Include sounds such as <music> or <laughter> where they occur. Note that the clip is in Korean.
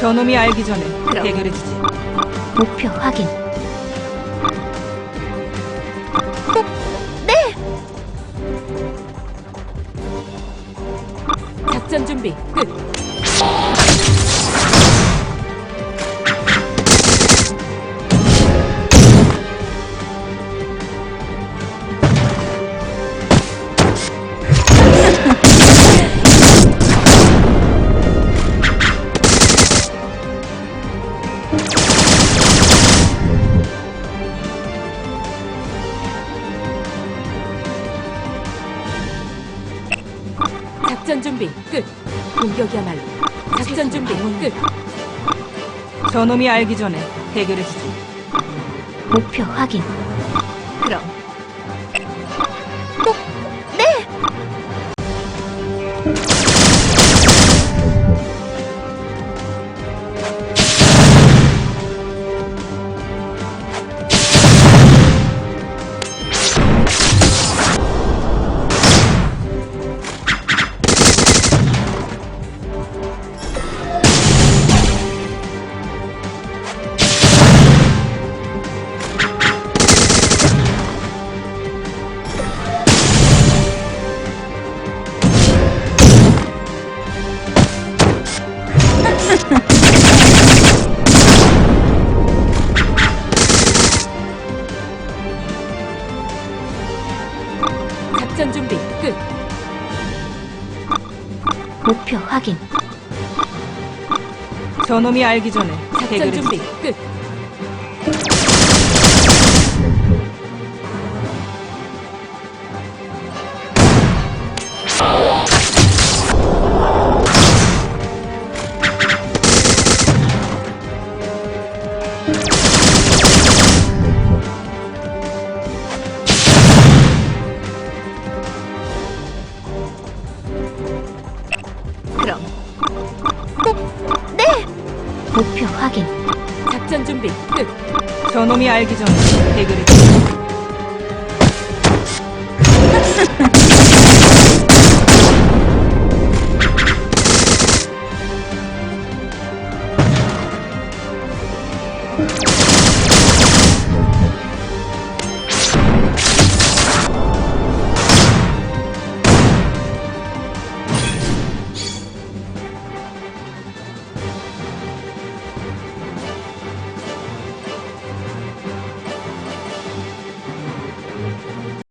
저놈이 알기 전에. 해결해주지. 목표 확인. 작전 준비 끝. 작전 준비 끝. 공격이야말로 작전 준비 끝. 저놈이 알기 전에 해결해주지. 목표 확인. 그럼 작전 준비 끝. 목표 확인. 저놈이 알기 전에 작전. 준비 끝. 네, 네. 목표 확인. 작전 준비 끝. 저놈이 알기 전에 해결해. <laughs>